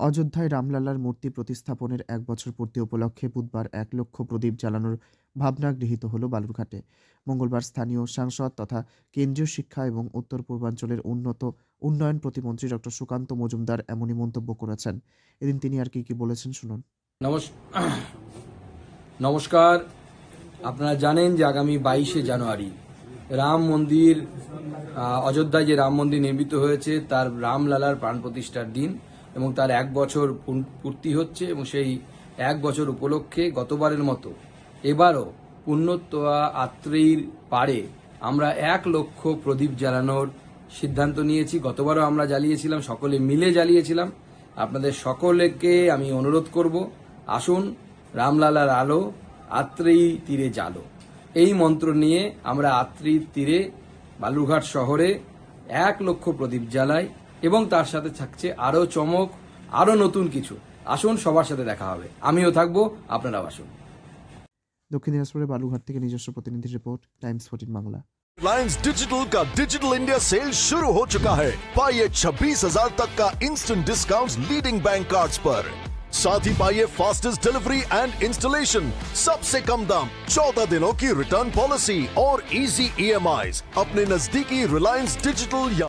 অযোধ্যায় রামলালার মূর্তি প্রতিস্থাপনের এক বছর পূর্তি উপলক্ষে বুধবার এক লক্ষ প্রদীপ জ্বালানোর ভাবনা গৃহীত হল বালুরঘাটে। মঙ্গলবার স্থানীয় সাংসদ তথা কেন্দ্রীয় শিক্ষা এবং উত্তর পূর্বাঞ্চলের উন্নত উন্নয়ন প্রতিমন্ত্রী ডক্টর সুকান্ত মজুমদার এমনই মন্তব্য করেছেন। এদিন তিনি আর কি কি বলেছেন শুনুন। নমস- নমস্কার। আপনারা জানেন যে আগামী বাইশে জানুয়ারি রাম মন্দির অযোধ্যায় যে রাম মন্দির নির্মিত হয়েছে, তার রামলালার প্রাণ প্রতিষ্ঠার দিন। এবং তার এক বছর পূর্তি হচ্ছে এবং সেই এক বছর উপলক্ষে গতবারের মতো এবারও পুণ্যতোয়া আত্রেয়ীর পাড়ে আমরা এক লক্ষ প্রদীপ জ্বালানোর সিদ্ধান্ত নিয়েছি। গতবারও আমরা জ্বালিয়েছিলাম, সকলে মিলে জ্বালিয়েছিলাম। আপনাদের সকলকে আমি অনুরোধ করব, আসুন রামলালার আলো আত্রেয়ী তীরে জালো এই মন্ত্র নিয়ে আমরা আত্রেয়ীর তীরে বালুরঘাট শহরে এক লক্ষ প্রদীপ জ্বালাই এবং তার সাথে থাকছে আরও চমক আরও নতুন কিছু আসুন সবার সাথে দেখা হবে আমিও থাকবো আপনারাও আসুন দক্ষিণ দিনাজপুরের বালুঘাট থেকে নিজস্ব প্রতিনিধির report Times fourteen Bangla Reliance digital का डिजिटल इंडिया सेल शुरू हो चुका है पाइए छब्बीस हजार तक का instant discount leading bank cards पर साथ ही पाइए फास्टेस्ट डिलीवरी एंड इंस्टॉलेशन सबसे कम दाम चौदह दिनों की रिटर्न पॉलिसी और इजी ईएमआई अपने नजदीकी रिलायंस डिजिटल या